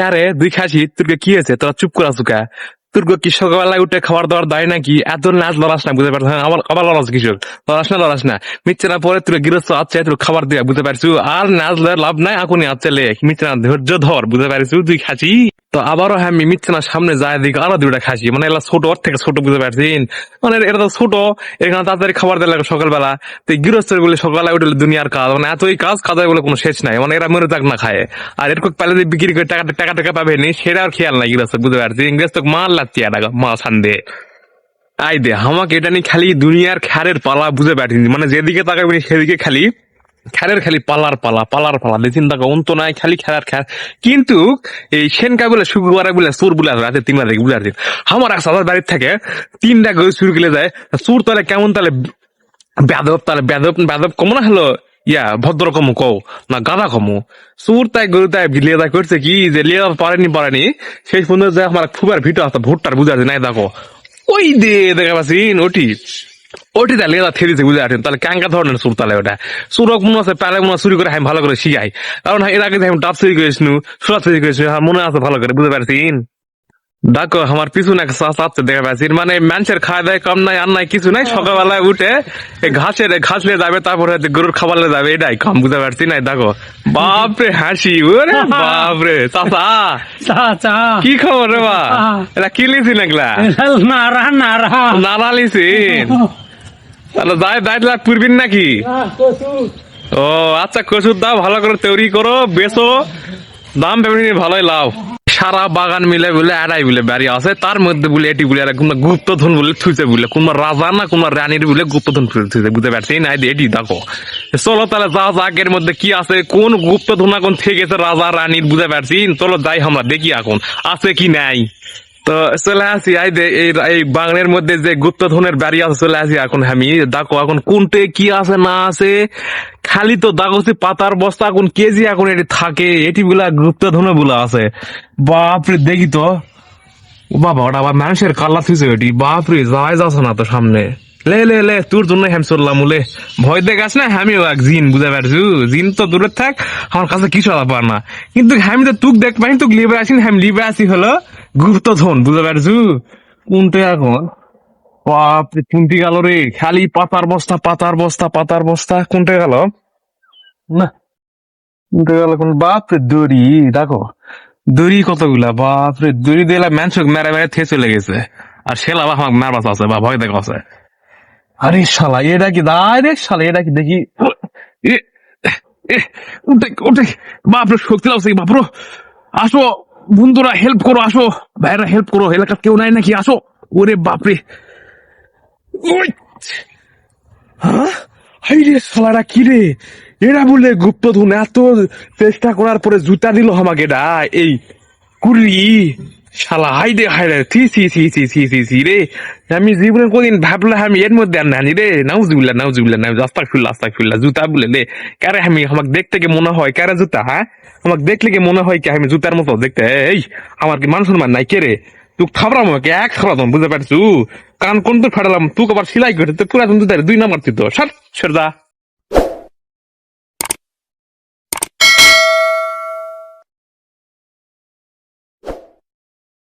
ক্যারে দুই খাসি তোরকে কি হয়েছে? তোরা চুপ করে আছো কা? তোর কি সকালবেলায় উঠে খাবার দাবার দেয় নাকি? এত নাচ লড়াস না, বুঝতে পারছ আবার আবার লড়াস কিশোর লড়াস না লড়াস না। মিচ্ছে না পরে তুই গৃহস্থ আচ্ছা তোর খাবার দিয়া, বুঝতে পারছু আর নাচ লাভ নাই এখনই আচ্ছা লে। মিচ্ছে না ধৈর্য ধর, বুঝতে পারছু তুই খাসি? তো আবারও হ্যাঁ আমি মিচ্ছে না সামনে যায় দিকে আরও দুইটা খাসি। মানে এলা ছোট, ওর থেকে ছোট, বুঝতে পারছিন মানে এটা তো ছোট, এখানে তাড়াতাড়ি খাবার দেওয়া লাগে সকালবেলা। তো গৃহস্থের বলে সকালে উঠলে দুনিয়ার কাজ। মানে এতই কাজ, কাজের বলে কোনো শেষ নাই। মানে এরা মরে থাক না খায়। আর এরকম পালে দিয়ে বিক্রি করে টাকা টাকা টাকা পাবে নি সেটা আর খেয়াল নাই গৃহস্থ, বুঝতে পারছি গৃহস্থ মাল সান্দে আই দে আমাকে এটা নিয়ে খালি দুনিয়ার খ্যারের পালা বুঝে পারছি মানে যেদিকে তাকাবি সেদিকে খালি খালি পালার পালা পালার পালা। দিয়ে অন্ত নাই, খালি খেলার খ্যার। কিন্তু এই সেনকা বলে, শুক্রবারে বলে, চোর বলে রাতে তিনবার দেখে বুঝে পারছি আমার এক সাদার বাড়ির থেকে তিনটা গরু চুরি গেলে যায়। চোর তাহলে কেমন তাহলে? বেদব তাহলে বেদব বেদব কম না হলো? ইয়া, ভদ্র কমু, কও। না গাদা কমু। সুর তাই গরু তাই তাই করছে কি যে লিয়ে পারেনি পারেনি। সেই পর্যন্ত যে আমার খুবার ভিটো আসতে ভোটটার বুঝাছে নাই দেখো। ওই দে, দেখা পাচ্ছিন ওটি ওটি তাহলে এটা থেরিছে বুঝে আছেন? তাহলে ক্যাঙ্কা ধরনের সুর তাহলে ওটা। সুরক মনে আছে প্যালে মনে হয় চুরি করে আমি ভালো করে শিখাই। কারণ এর আগে আমি ডাব চুরি করেছিনু সুরা চুরি করেছি আমার মনে আছে ভালো করে, বুঝতে পারছিন দেখো আমার পিছনে আছে দেখা পাচ্ছি মানে মানুষের খাওয়া দাওয়া কম নাই আর নাই কিছু নাই সকালবেলায় উঠে ঘাসের ঘাস নিয়ে যাবে তারপরে গরুর খাবার নিয়ে যাবে এটাই কম বুঝতে পারছি না দেখো। বাপরে হাসি ওরে বাপরে চাষা চা চা কি খবর রে বা এটা কি লিছি নাকলা নারা নারা নানা লিছি। তাহলে যাই দায় পুরবিন নাকি? ও আচ্ছা কচুর দাও ভালো করে তৈরি করো বেচো দাম ভেবে ভালোই লাভ সারা বাগান মিলে বলে এড়াই বলে বাড়ি আছে। তার মধ্যে বলে, এটি বলে আর কোনো গুপ্তধন বলে থুইছে বলে, কোন রাজা না কোন রানীর বলে গুপ্তধন থুইছে, বুঝতে পারছি নাই এটি দেখো। চলো তাহলে যা জাগের মধ্যে কি আছে, কোন গুপ্তধন এখন থেকে গেছে রাজা, রানীর, বুঝতে পারছি চলো যাই আমরা, দেখি এখন, আছে কি নাই। তো চলে আসি আই এই এই বাংলার মধ্যে যে গুপ্তধনের বাড়ি আছে, চলে আসি এখন আমি। দেখো এখন কোনটে কি আছে, না আছে। খালি তো দাগসি পাতার বস্তা এখন কেজি এখন এটি থাকে এটি গুলা গুপ্তধনে বলা আছে। বাপরে, দেখি তো। বাবা, ওটা আবার মানুষের কাল্লা থুইছে এটি। বাপরে যাওয়াই যাচ্ছে না তো সামনে। লে লে লে, তোর জন্য হ্যাম চললাম বলে ভয় দেখাস না আমিও জিন বুঝতে পারছু? জিন তো দূরে থাক, আমার কাছে কিছু ব্যাপার না। কিন্তু আমি তো তুক দেখ পাই তুক লিবে আসি, আমি লিবে আসি হলো। গুপ্তধন, বুঝতে পারছু? কোনটা এখন? কোনটি গেল রে? খালি পাতার বস্তা পাতার বস্তা পাতার বস্তা, কোনটা গেল? না, কোনটা গেল কোন বাপরে, দড়ি, দেখো। দড়ি কতগুলা? বাপরে, দড়ি দিলা ম্যানসক মেরে মেরে থে চলে গেছে। আর সেলা বা আমাকে মারবাস আছে বা ভয় দেখা আছে। আরে শালা, এটা কি দাঁড়ে শালা, এটা কি দেখি? উঠে উঠে বাপরে, শক্তি লাগছে বাপরো, আসো। বন্ধুরা হেল্প করো, আসো। ভাইরা হেল্প করো। এলাকার কেউ নাই নাকি? আসো। ওরে বাপরে। হ্যাঁ? হাই রে সালারা কি রে? এরা বলে গুপ্তধন, এত চেষ্টা করার পরে জুতা দিল আমাকে ডা এই কুড়ি। শালা রে রে থি থি থি থি থি থি থি রে। আমি জীবনে কোনদিন ভাবলে আমি এর মধ্যে রে। নাউজুবিল্লা নাউজুবিল্লা নাউজ আস্তাক আস্তাক জুতা বলে লে কারে আমি, আমাকে দেখতে কি মনে হয়? কারে জুতা হ্যাঁ আমাকে দেখলে কি মনে হয় কি আমি জুতার মতো দেখতে? এই, আমার কি মান সম্মান নাই কে রে? তুই খাবরাম আমাকে, এক খাবরাম বুঝতে পারছু? কান কোন তো ফাটালাম তুই আবার সিলাই করে তো পুরা দুই নাম্বার তুই তো সার ছেড়ে দা